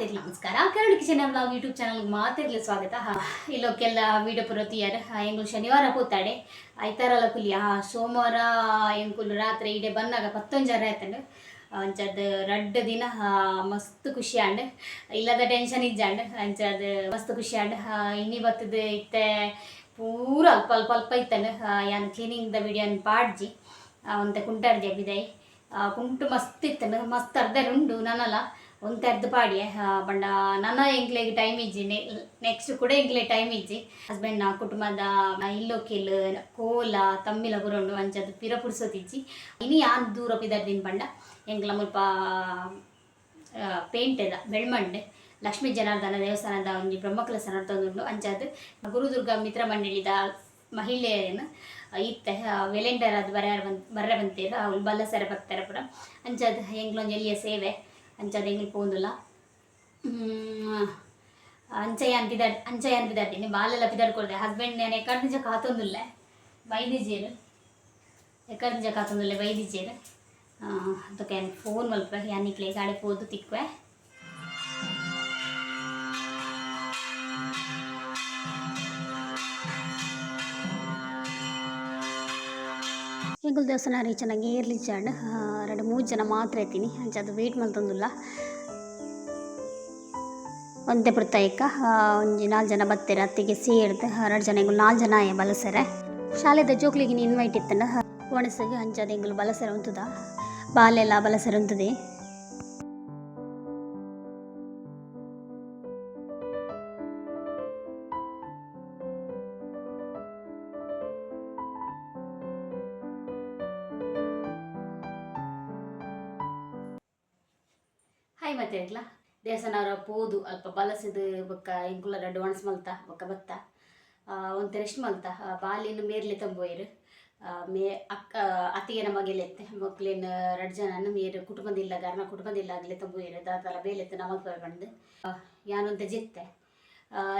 ಮಾತಿರ್ಲಿ ನಮಸ್ಕಾರ curd Kishan blog YouTube ಚಾನಲ್ಗೆ ಮಾತಿರ್ಲಿ ಸ್ವಾಗತ. ಹಾ ಇಲ್ಲೋಕೆಲ್ಲ ವೀಡಿಯೋ ಪುರೋತಿಯಾರ ಹೆಂಗು ಶನಿವಾರ ಕೂತಾಡೆ ಐತಾರಲ್ಲ ಕುಲಿ. ಹಾ ಸೋಮವಾರ ಎಂಕುಲು ರಾತ್ರಿ ಇಡೆ ಬಂದಾಗ ಪತ್ತೊಂಜಾರ ಆಯ್ತಂಡು. ಅಂಚದ ರಡ್ಡ್ ದಿನ ಮಸ್ತ್ ಖುಷಿ ಆಂಡ್. ಇಲ್ಲದ ಟೆನ್ಷನ್ ಇಜ್ಜಾಂಡ್. ಅಂಚದ ಮಸ್ತ್ ಖುಷಿ ಆಂಡ್. ಇನ್ನಿ ಬತ್ತದ ಇತ್ತೆ ಪೂರ ಅಲ್ಪ ಅಲ್ಪ ಅಲ್ಪ ಇತ್ತಂಡು. ಯಾನ್ ಕ್ಲೀನಿಂಗ್ ದ ವಿಡಿಯೋನ್ ಪಾಡ್ಜಿ. ಅಂತ ಕುಂಟಾಡ್ದೆ ಬಿದೈ ಆ, ಕುಂಟು ಮಸ್ತ್ ಇತ್ತಂಡು. ಮಸ್ತ್ ಅರ್ಧ ಉಂಡು ನನ್ನಲ್ಲ. ಒಂದು ಅರ್ಧ ಪಾಡಿ ಬಂಡ ನನ್ನ ಎಂಕ್ಲೆಗ್ ಟೈಮ್ ಇಜ್ಜಿ ನೆಕ್ಸ್ಟ್ ಕೂಡ ಎಂಕ್ಲೆ ಟೈಮ್ ಇಜ್ಜಿ ಹಸ್ಬೆಂಡ್ ಕುಟುಂಬದ ಇಲ್ಲೋಕೆಲ್ ಕೋಲ ತಮ್ಮಿಲ ಬುರೋಂಡು ಅಂಚದು ಪಿರ ಪುಡ್ಸೋತಿಜ್ಜಿ ಇನಿ ಯಾನ್ ದೂರ ಪಿದರ್ದಿನ ಬಂಡ ಎಂಕ್ಲ ಮುಲ್ಪ ಪೇಂಟ್ ಎದ ಬೆಳ್ಮಂಡೆ ಲಕ್ಷ್ಮೀ ಜನಾರ್ದನ, ದೇವಸ್ಥಾನದ ಒಂಜಿ ಬ್ರಹ್ಮಕಲಸ ನಡ್ತೊಂದುಂಡು ಅಂಚಾದ್ ಗುರುದುರ್ಗ ಮಿತ್ರ ಮಂಡಳಿದ ಮಹಿಳೆಯರೇನು, ಇತ್ತೆ ವೆಲೆಂಡರ್ ಅದು ಬರ ಬಂದ್, ಬರ್ರೆ ಬಂತೀರ ಅವ್ಳು ಬಲ್ಲ ಸರ ಬರ್ತಾರೆ ಪುರ. ಅಂಚಾದ್ ಹೆಂಗ್ಲೊಂದು ಎಲ್ಲಿಯ ಸೇವೆ? ಅಂಚಾದ್ ಎಂಗ್ಲು ಪೋಂದುಲ್ಲ ಅಂಚಯ್ಯ ಅನ್ಪಿದ ಅಂಚಯ್ಯ ಅನ್ಪಿದಾಡ್ತೀನಿ ಬಾಲೆಲ್ಲ ಪಿದಾಡ್ಕೊಳ್ದೆ ಹಸ್ಬೆಂಡ್ ನಾನು ಎಕಡ್ ನಿಜ ಕಾತೊಂದುಲ್ಲ ಬೈದಿಜೇರು ಎಕಡ್ ನಿಜ ಕಾತೊಂದುಲ್ಲ ಬೈದಿಜೇರು ಅದಕ್ಕೆ ಫೋನ್ ಮಲ್ಪ ಯಾನಿಕ್ಲೆ ಗಾಡಿ ಪೋದು ತಿಕ್ವೆ ಎಂಕುಲು ದೇವಸ್ಥಾನ ಚೆನ್ನಾಗಿ ಏರ್ಲಿ ಚಾಂಡ್ ಎರಡು ಮೂರು ಜನ ಮಾತ್ರ ಐತೀನಿ ಅಂಚೆ ಅದು ವೆಯ್ಟ್ ಮಲ್ತೊಂದುಲ್ಲ ಒಂದೇ ಪುರ್ತಾಯಿಕ. ಒಂಜಿ ನಾಲ್ಕು ಜನ ಬರ್ತೀರ. ಅತ್ತಿಗೆ ಸೇರ್ದು ಎರಡು ಜನ ಎಂಗುಲು ನಾಲ್ಕು ಜನ ಬಲಸರೆ. ಶಾಲೆದ ಜೋಕ್ಲಿಗೆ ಇನ್ವೈಟ್ ಇತ್ತಂಡ ಒಣಸಿಗೆ ಅಂಚದ ಎಂಗುಲು ಬಲಸರ ಉಂತದ ಬಾಲೆಲ್ಲ ಬಲಸರ ಉಂತದೆ ಇರ್ಲ ದೇವಸ್ಥಾನವ್ರ ಪೋದು, ಅಲ್ಪ ಬಲಸಿದು ಬೊಕ್ಕ ಇಂಕುಲ ಅಡ್ವಾನ್ಸ್ ಮಲ್ತ, ಬೊಕ್ಕ ಬತ್ತ. ಒಂದು ರೆಸ್ಟ್ ಮಲ್ತ. ಬಾಲಿನ ಮೇರ್ಲೆ ತಂಬೋಯ್ರು. ಮೇ, ಅಕ್ಕ ಅತ್ತಿಗೆ ನಮಗೆಲೆತ್ತೆ ಮಕ್ಳಿನ ರಡ್ ಜನ ಮೇರ್ ಕುಟುಂಬದಿಲ್ಲ, ಗಾರ್ನ ಕುಟುಂಬದಿಲ್ಲ ಆಗಲಿ ತಂಬೋಯ್ರು. ದಾತಲ ಬೇಲೆತ್ತೆ ನಮಗ್ ಬಂದು ಯಾನೊಂತ ಜೆತ್ತೆ.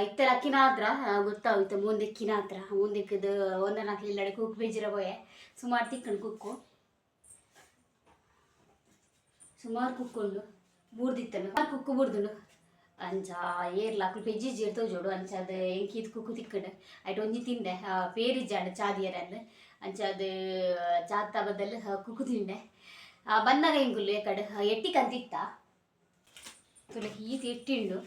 ಇತ್ತರ ಅಕ್ಕಿನಾತ್ರ ಗೊತ್ತಾಗುತ್ತೆ ಮುಂದಕ್ಕಿನಾತ್ರ ಹತ್ರ ಒಂದ ಒಂದನ ಹಾಕಲಿಲ್ಲ ಕುಕ್ ಬೀಜಿರ ಬೋಯೆ ಸುಮಾರು ತಿಕ್ಕಂಡು ಕುಕ್ಕು. ಸುಮಾರು ಕುಕ್ಕೊಂಡು ಬೂರ್ದಿತ್ತನು ಕುಕ್ಕು ಬೂರ್ದುಂಡು ಅಂಚ, ಏರ್ಲ ಅಕ್ಲು ಪೆಜ್ಜಿ ಜೇರ್ತವ್ ಜೋಡು. ಅಂಚ, ಅದು ಎಂಕಿದ್ ಕುಕ್ಕು ತಿಕ್ಕಡೆ. ಐಟ್ ಒಂಜಿ ತಿಂಡೆ ಪೇರಿಜ್ಜಾಂಡು ಚಾದಿಯರನ್ನು. ಅಂಚ, ಅದು ಚಾತ ಬದಲು ಕುಕ್ಕು ತಿಂಡೆ ಬಂದಾಗ ಹಿಂಗುಲ್ಲು ಕಡೆ ಎಟ್ಟಿ ಕಂತಿತ್ತ? ಈತ್ ಎಟ್ಟಿಂಡು.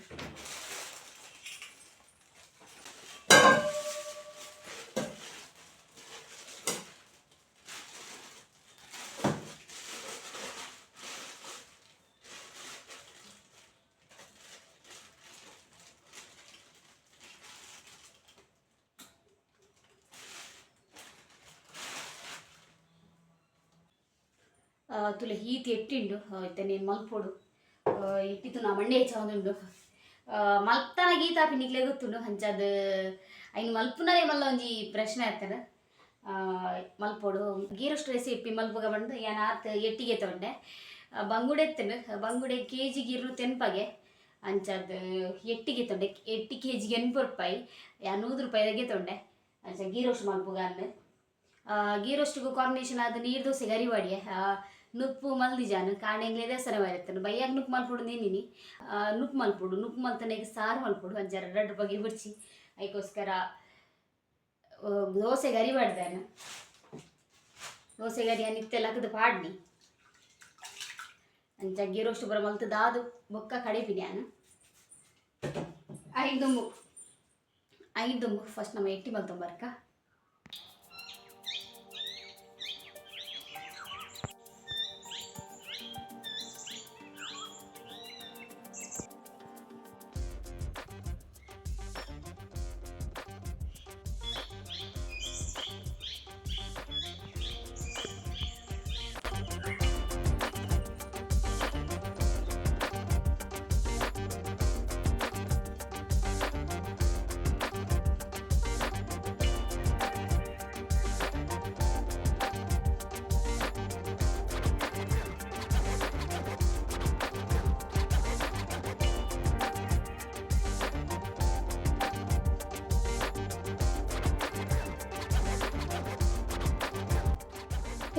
ತುಲೆ ಹೀತಿ ಎಟ್ಟಿಂಡು ಇತ್ತೆ ನೀನು ಮಲ್ಪೊಡು. ಇಟ್ಟಿತು ನಾ ಮಂಡೆ ಹೆಚ್ಚಾವುದುಂಡು ಮಲ್ಪನ ಗೀತ ಪಿನ್ನಿಕ್ಲೆ ಗೊತ್ತುಂಡು, ಹಂಚದ. ಐನು ಮಲ್ಪುನರೆ ಮಲ್ಲ ಒಂಜಿ ಪ್ರಶ್ನೆ ಆಯ್ತಾರ ಮಲ್ಪೊಡು. ಗೀರಷ್ಟು ರೆಸಿಪಿ ಮಲ್ಪುಗ ಬಂದು ಯಾನ್ ಆತ ಎಟ್ಟಿಗೆ ತೊಂಡೆ. ಬಂಗುಡೆ ಎತ್ತನು ಬಂಗುಡೆ ಕೆ ಜಿ ಇರು ತೆನ್ಪಗೆ ಅಂಚದ ಎಟ್ಟಿಗೆ ತೊಂಡೆ. ಎಟ್ಟಿ ಕೆ ಜಿಗೆ ಎನ್ಪು ರೂಪಾಯಿ ಯಾ ನೂರು ರೂಪಾಯಿದಾಗೆ ತೊಂಡೆ. ಅಂಚ ಗೀರೋಷ್ಟು ಮಲ್ಪುಗ ಅಂದು ಗೀರೋಷ್ಟಿಗೂ ಕಾಂಬಿನೇಷನ್ ಆದ ನೀರು ದೋಸೆ ನುಪ್ಪು ಮಲ್ದಿಜಾನು ಕಾಣೆಂಗ್ಲೆ ದೇವಸ್ಥಾನ ಬರುತ್ತಾನೆ ಬೈಯಾಗ ನುಪ್ಪು ಮಲ್ಪೊಡು ನೀನಿನಿ ನುಪ್ಪು ಮಲ್ಪುಡು ನುಪ್ಪು ಮಲ್ತನೆಗೆ ಸಾರು ಮಲ್ಪುಡು ಅಂಜಾರ ಎರಡು ಬಗೆ ಅದಕ್ಕೋಸ್ಕರ ಆ, ದೋಸೆ ಗರಿ ಮಾಡ್ದಾನ ದೋಸೆ ಗರಿ ನಿತ್ತೆಲ್ಲ ಹಾಕಿದ ಪಾಡ್ನಿ. ಅಂಚ ಗಿರೋಷ್ಟು ರೋಸ್ಟ್ ಬರ ಮಲ್ತದಾದು ಬೊಕ್ಕ ಕಡಿಪಿನಿ ನಾನು. ಐದು ಐದು ಫಸ್ಟ್ ನಮ್ಮ ಎಟ್ಟಿ ಮಲ್ತೊಂಬರ್ಕ.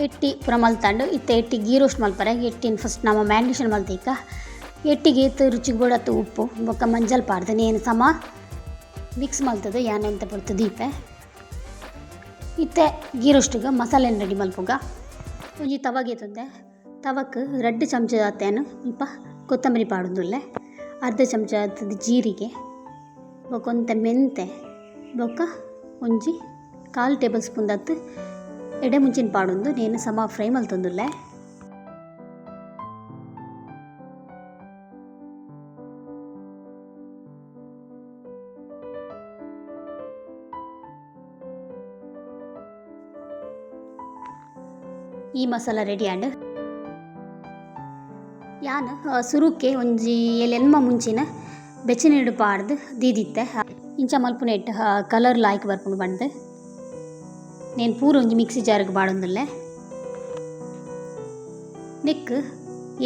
ಎಟ್ಟಿ ಪುರ ಮಲ್ತಾಂಡು ಇತ್ತ ಎಟ್ಟಿ ಗೀ ರೋಸ್ಟ್ ಮಲ್ಪರೆ ಎಟ್ಟಿನ ಫಸ್ಟ್ ನಮ್ಮ ಮ್ಯಾರಿನೇಷನ್ ಮಲ್ತೀಕ ಎಟ್ಟಿಗೆ ಇತ್ತು ರುಚಿಗೆ ಉಪ್ಪು, ಬೊಕ್ಕ ಮಂಜಲ್ ಪಾಡ್ದು. ಏನು ಸಮ ಮಿಕ್ಸ್ ಮಲ್ತದು ಅಂತ ಬರ್ತದೆ ದೀಪೆ. ಇತ್ತೆ ಗೀರೋಷ್ಟಿಗೆ ಮಸಾಲೆ ರೆಡಿ ಮಲ್ಪುಗ. ಒಂಜಿ ತವಗೆ ತಂದೆ ತವಕ್ ರಡ್ಡು ಚಮಚ ಆತೇನು, ಇಪ್ಪ ಕೊತ್ತಂಬರಿ ಪಾಡೋದಿಲ್ಲ. ಅರ್ಧ ಚಮಚ ಆತದ ಜೀರಿಗೆ ಬೊಕ್ಕೊಂತ ಮೆಂತೆ, ಬೊಕ್ಕ ಒಂಜಿ ಕಾಲು ಟೇಬಲ್ ಸ್ಪೂನ್ ದತ್ತು ಎಡೆ ಮುಂಚಿನ ಪಾಡೊಂದು ನೇನು ಸಮ ಫ್ರೈ ಮಲ್ತೊಂದುಲ್ಲೆ ಈ ಮಸಾಲ ರೆಡಿ ಆಂಡ್. ಯಾನ್ ಸುರುಕ್ಕೆ ಒಂಜಿ ಎಲೆನ್ಮ ಮುಂಚಿನ ಬೆಚ್ಚನೀಡು ಪಾಡ್ದು ದೀದಿತ್ತೆ. ಇಂಚ ಮಲ್ಪುನೆಟ್ ಕಲರ್ ಲಾಯ್ಕ್ ಬರ್ಪುಂಡು ಬಂದು. నేను ಒಂಜಿ ಮಿಕ್ಸಿ ಜಾರ್ಗ್ ಬಾಡೊಂದುಲ್ಲೆ? ನೆಕ್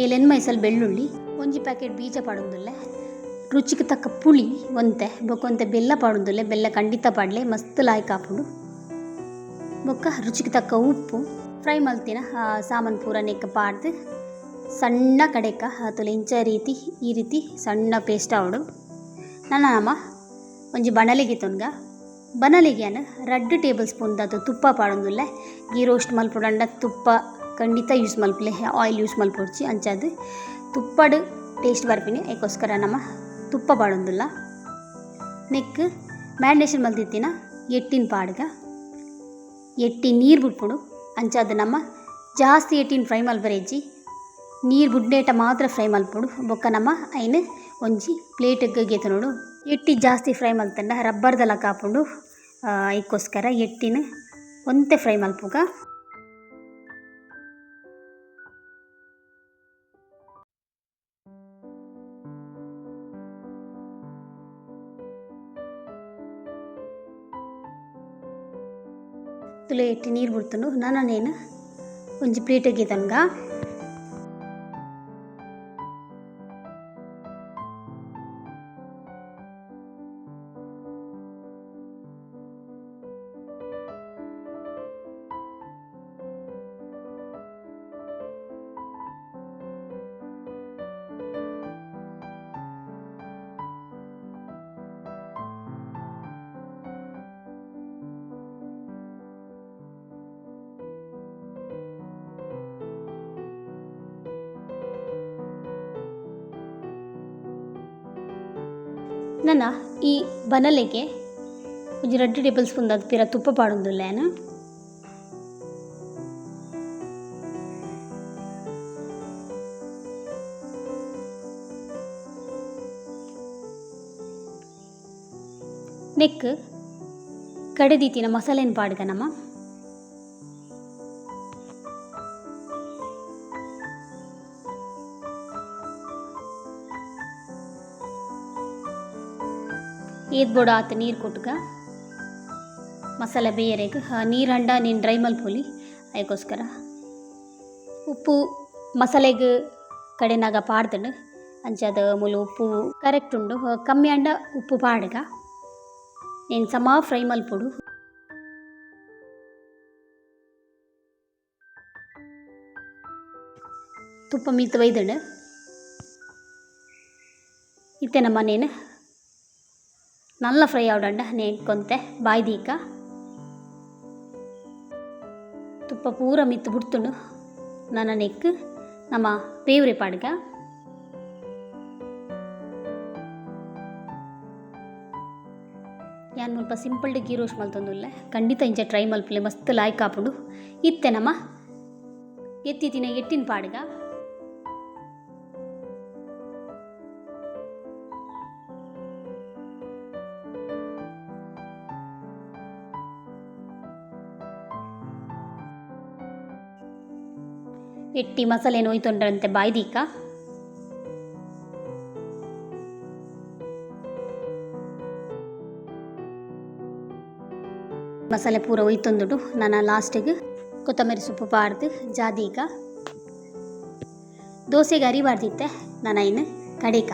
ಏಲೆನ್ ಮೈಸಲ್ ಬೆಳ್ಳುಳ್ಳಿ, ಒಂಜಿ ಪ್ಯಾಕೆಟ್ ಬೀಜ ಪಾಡೊಂದುಲ್ಲೆ. ರುಚಿಗೆ ತಕ್ಕ ಪುಳಿ, ಒಂತೆ ಬೊಕೊಂತೆ ಬೆಲ್ಲ ಪಾಡೊಂದುಲ್ಲೆ, ಬೆಲ್ಲ ಖಂಡಿತ ಪಾಡ್ಲೆ, ಮಸ್ತ್ ಲಾಯ್ಕ್ ಆಪುಂಡು ಬೊಕ್ಕ ರುಚಿಗೆ ತಕ್ಕ ಉಪ್ಪು, ಫ್ರೈ ಮಲ್ತಿನ ಸಾಮಾನು ಪೂರ ನೆಕ್ಕ ಪಾಡ್ದು, ಸಣ್ಣ ಕಡೆಕ, ಆತುಲೆ ಇಂಚ ರೀತಿ, ಈ ರೀತಿ ಸಣ್ಣ ಪೇಸ್ಟ್ ಆವಡು. ನನ್ನ ಒಂಜಿ ಬಣಲಿಗೆ ತೊನ್ಗ. ಬನಲೆಗೆಯನ್ ರಡ್ಡ್ ಟೇಬಲ್ ಸ್ಪೂನ್ ದಾತು ತುಪ್ಪ ಪಾಡೊಂದುಲ್ಲ. ಗೀ ರೋಸ್ಟ್ ಮಲ್ಪುಡಂಡ ತುಪ್ಪ ಖಂಡಿತ ಯೂಸ್ ಮಲ್ಪಲೆ ಆಯಿಲ್ ಯೂಸ್ ಮಲ್ಪೊಡ್ಚಿ, ಅಂಚಾದ್ ತುಪ್ಪಡ್ ಟೇಸ್ಟ್ ಬರ್ಪಿನಿ. ಅದಕ್ಕೋಸ್ಕರ ನಮ್ಮ ತುಪ್ಪ ಪಾಡೊಂದುಲ್ಲ. Neck marination ಮಲ್ತಿತ್ತಿನ ಎಟ್ಟಿನ ಪಾಡ್ಗ. ಎಟ್ಟಿ ನೀರು ಬಿಟ್ಬಿಡು ಅಂಚಾದ ನಮ್ಮ ಜಾಸ್ತಿ ಎಟ್ಟಿನ ಫ್ರೈ ಮಲ್ಬರೇಜಿ ನೀರು ಬುಡ್ಡೇಟ ಮಾತ್ರ ಫ್ರೈ ಮಲ್ಪೊಡು. ಬೊಕ್ಕ ನಮ್ಮ ಐನ್ ಒಂಜಿ ಪ್ಲೇಟ್ಗೆ ಗೇತ ನೋಡು. ಎಟ್ಟಿ ಜಾಸ್ತಿ ಫ್ರೈ ಮಲ್ತಂಡ ರಬ್ಬರ್ದಲ ಕಾಪುಂಡು ಐಕ್ಕೋಸ್ಕರ ಎಟ್ಟಿನ ಒಂತೆ ಫ್ರೈ ಮಲ್ಪುಗ. ತುಲೆ ಎಟ್ಟಿ ನೀರು ಬಿಡ್ತುಂಡು ನಾನೇನು ಒಂಜಿ ಪ್ಲೇಟಿಗೆ ತನ್ಗ ನನ್ನ ಈ ಬನಲೆಗೆ ಒಂಜಿ ರಡ್ಡ್ ಟೇಬಲ್ ಸ್ಪೂನ್ ದಾದ್ ಪಿರ ತುಪ್ಪ ಪಾಡೊಂದುಲ್ಲೇನು ನೆಕ್ ಕಡೆದೀತಿನ ಮಸಾಲೆನ ಪಾಡ್ಗ ನಮ್ಮ ಏದ್ ಬೋಡ ಆತ ನೀರು ಕೊಟ್ಗ ಮಸಾಲೆ ಬೇಯರೇಗ. ನೀರು ಹಂಡ ನೀನು ಡ್ರೈ ಮಲ್ಪೊಲಿ ಅದಕ್ಕೋಸ್ಕರ ಉಪ್ಪು ಮಸಾಲೆಗೆ ಕಡೆನಾಗ ಪಾಡ್ದಣ್ಣು ಅಂಚದ ಮೂಲ ಉಪ್ಪು ಕರೆಕ್ಟ್ ಉಂಡು. ಕಮ್ಮಿ ಅಂಡ ಉಪ್ಪು ಪಾಡ್ಗ. నేను ಸಮ ಫ್ರೈ ಮಲ್ಪೊಡು ತುಪ್ಪ ಮೀತ್ ಒಯ್ದಳು ಇತ್ತೆ ನಮ್ಮ ನೇನು నల్ల ఫ్రై అవడండి నేను ಬಾಯಿ ದೀಕ. ತುಪ್ಪ ಪೂರ ಮಿತ್ತು ಬಿಡ್ತುಂಡು ನನ್ನ ನೆಕ್, ನಮ್ಮ ಬೇವ್ರೆ ಪಾಡ್ಗ. ಯಾನ್ ಮುಲ್ಪ ಸಿಂಪಲ್ ಗೀ ರೋಸ್ಟ್ ಮಲ್ತೊಂದುಲ್ಲ ಖಂಡಿತ ಇಂಚ ಟ್ರೈ ಮಲ್ಪಲೆ, ಮಸ್ತ್ ಲಾಯ್ಕ್ ಹಾಪುಂಡು ಇತ್ತೆ ನಮ್ಮ ಎತ್ತಿ ತಿನ ಎಟ್ಟಿನ ಪಾಡ್ಗ. ಎಟ್ಟಿ ಮಸಾಲೆ ನೋಯ್ತೊಂಡ್ರಂತೆ ಬಾಯ್ದೀಕ ಮಸಾಲೆ ಪೂರ ಒಯ್ತೊಂದುಡು ನಾನು ಲಾಸ್ಟಿಗೆ ಕೊತ್ತಂಬರಿ ಸೊಪ್ಪು ಪಾಡ್ದು ಜಾದೀಗ ದೋಸೆಗೆ ಅರಿಬಾರ್ದಿತ್ತೆ ನಾನು ಇನ್ನು ಕಡಿಕ.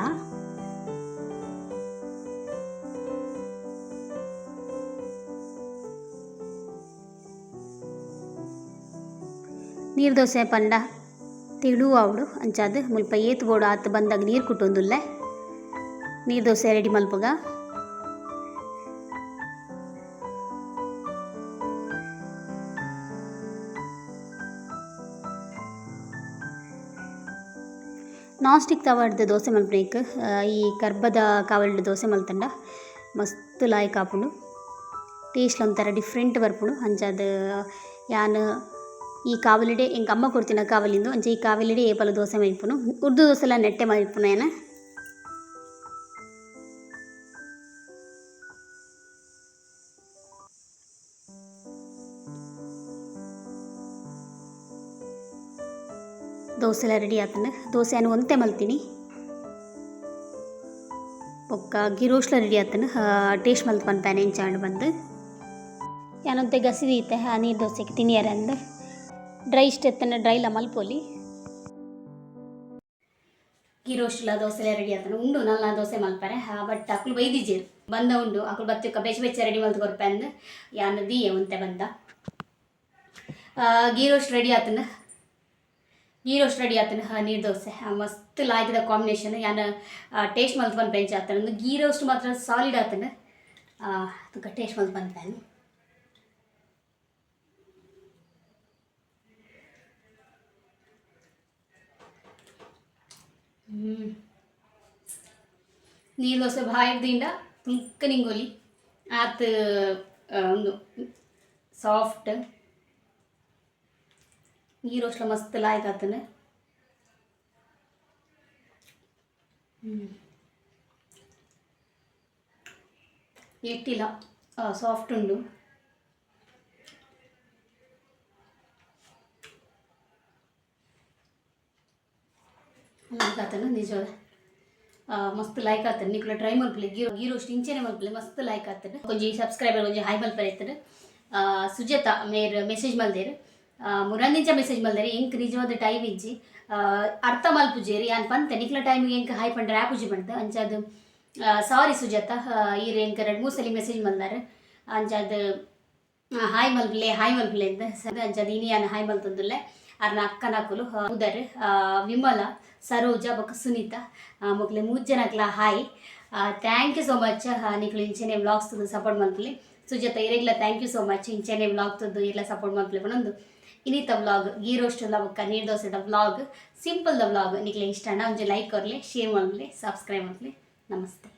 ನೀರು ದೋಸೆ ಪಂಡ. ತಿಳು ಅವಡು ಅಂಚಾದ ಮುಲ್ಪ ಏತು ಬೋಡು ಆತು ಬಂದಾಗ ನೀರು ಕುಟ್ಟೊಂದುಲ್ಲೆ. ನೀರು ದೋಸೆ ರೆಡಿ ಮಲ್ಪಗ. ನಾನ್ ಸ್ಟಿಕ್ ತವಾಡ್ದು ದೋಸೆ ಮಲ್ಪನೇಕ್ ಈ ಕರ್ಬದ ಕಾವಲ್ಡ್ ದೋಸೆ ಮಲ್ತಂಡ. ಮಸ್ತ್ ಲಾಯ್ಕ್ ಆಪುಂಡು ಟೇಸ್ಟ್ ಒಂಥರ ಡಿಫ್ರೆಂಟ್ ಬರ್ಪುಂಡು ಅಂಚಾದ ಯಾನ್ ಈ ಕಾವಲಿಡೆ ಎಂಕ್ ಅಮ್ಮ ಕೊಡ್ತಿನ ಕಾವಲಿಂದು ಅಂಚ ಈ ಕಾವಲಿಡೆ ಏಪಲ ದೋಸೆ ಮಲ್ಪುನು ಉರ್ದು ದೋಸೆಲ ನೆಟ್ಟೆ ಮಲ್ಪುನು ಏನ ದೋಸೆ ಎಲ್ಲ ರೆಡಿ ಆತಂಡು ದೋಸೆ ನಾನು ಒಂತೆ ಮಲ್ತೀನಿ ಬೊಕ್ಕ ಗಿರೋಶ್ಲ ರೆಡಿ ಆತನು ಟೇಸ್ಟ್ ಮಲ್ತ್ ಪನ್ಪೇನೆ ಇಂಚಾಂಡ್ ಬಂದು ಯಾನೊಂತೆ ಗಸಿ ದೀತೆ ಆ ನೀರು ದೋಸೆಗೆ ತಿನಿಯರ ಅಂದು ಡ್ರೈ ಡ್ರೈ ಲಮಲ್ ಮಲ್ಪೋಲಿ. ಗೀ ರೋಸ್ಟ್ಲ ದೋಸೆ ರೆಡಿ ಅಂತ ಉಂಡು ನಲ್ಲ ದೋಸೆ ಮಲ್ಪರೆ. ಬಟ್ ಅಕ್ಲು ಬೈದಿಜೇರು ಬಂದ ಉಂಡು. ಅಕ್ಲು ಬತ್ತಕ್ಕ ಬೆಚ್ಚ ಬೆಚ್ಚ ರೆಡಿ ಮಲ್ತು ಕೊರ್ಪೆ ಅಂದ್. ಯಾನು ದೀಯೆ ಉಂತೆ ಬಂದ. ಗೀ ರೋಸ್ಟ್ ರೆಡಿ ಆತನ. ಗೀ ರೋಸ್ಟ್ ರೆಡಿ ಆತನ. ನೀರು ದೋಸೆ. ಮಸ್ತ್ ಲಾಯ್ಕದ ಕಾಂಬಿನೇಷನ್ ಯಾನ್ ಟೇಸ್ಟ್ ಮಲ್ತ್ ಬಂದು ಬೆಂಚ್ ಆತನ. ಗೀ ರೋಸ್ಟ್ ಮಾತ್ರ ಸಾಲಿಡ್ ಆತನ. ಅದಕ್ಕೆ ಟೇಸ್ಟ್ ಮಲ್ತ್ ಬಂದು ಪ್ಯಾನ್ ನೀರು ದೋಸೆ ಬಾಯಿಡ್ದಿಂದ ತುಲ್ಕ ನಿಂಗೋಲಿ ಆತ ಆ, ಒಂದು ಸಾಫ್ಟ್ ಗೀ ರೋಸ್ಟ್ಲ ಮಸ್ತ್ ಲಾಯ್ಕ್ ಆತನ ಎಟ್ಟಿಲ್ಲ ಸಾಫ್ಟ್ ಉಂಡು ಲೈಕ್ ಆತನ ನಿಜವಾದ ಮಸ್ತ್ ಲೈಕ್ ಆತನ ನಿಕ್ಲ ಟ್ರೈ ಮಲ್ಪಲೆ ಗೀರೋ ಗೀರೋ ಮಲ್ಪಲೆ ಮಸ್ತ್ ಲೈಕ್ ಆತನ ಕೊಂಚ ಸಬ್ಸ್ಕ್ರೈಬರ್ ಕೊಂಚ ಹೈ ಮಲ್ಪರೆ ಇರ್ತದೆ ಸುಜಾತ ಮೇರ್ ಮೆಸೇಜ್ ಮಲ್ದೇರು. ಮುರಂದಿಂಚ ಮೆಸೇಜ್ ಮಲ್ದೇರು. ಎಂಕ್ ನಿಜವಾದ ಟೈಮ್ ಇಜ್ಜಿ. ಅರ್ಥ ಮಲ್ಪುಜೇರಿ. ಯಾನ್ ಪಂತ, ನಿಕ್ಲ ಟೈಮಿಗೆ ಎಂಕ್ ಹೈ ಪಂಡ್ರೆ ಆಪುಜಿ ಪಂಡ ಅಂಚಾದ ಸಾರಿ ಸುಜಾತ. ಈ ಎಂಕ್ ಎರಡು ಮೂರು ಸಲ ಮೆಸೇಜ್ ಮಲ್ದಾರೆ. ಅಂಚಾದ ಹಾಯ್ ಮಲ್ಪಲೆ ಹಾಯ್ ಮಲ್ಪಲೆ ಅಂತ ಇನಿಯಾನ ಹಾಯ್ ಮಲ್ತಂದುಲ್ಲೆ ಅರ್ನ ಅಕ್ಕನಕುಲು ಉದರ್ ವಿಮಲ, ಸರೋಜ, ಬೊಕ ಸುನೀತಾ ಮೊಕ್ಲೆ ಮೂರು ಜನಕ್ಲ hi. Thank you so much ನಿಕ್ಲು ಇಂಚನೆ ವ್ಲಾಗ್ಸ್ ತಂದು ಸಪೋರ್ಟ್ ಮಲ್ಪಲಿ ಸುಜಾತ ಇರೆಗ್ಲ ಥ್ಯಾಂಕ್ ಯು ಸೋ ಮಚ್ ಇಂಚನೆ ವ್ಲಾಗ್ ತಂದು ಎಲ್ಲ ಸಪೋರ್ಟ್ ಮಲ್ಪಲಿ ಬಂದು ಇನ್ನಿತ ವ್ಲಾಗ್ ಗೀ ಬಕ್ಕ ಬೊಕ್ಕ ನೀರು ದೋಸೆದ ವ್ಲಾಗ್ ಸಿಂಪಲ್ ದ ವ್ಲಾಗ್. ನಿಕ್ಲೆ ಇಷ್ಟನ, ಒಂಜಿ ಲೈಕ್ ಕೊರ್ಲಿ ಶೇರ್ ಮಾಡ್ಲಿ ಸಬ್ಸ್ಕ್ರೈಬ್ ಮಾಡ್ಲಿ ನಮಸ್ತೆ.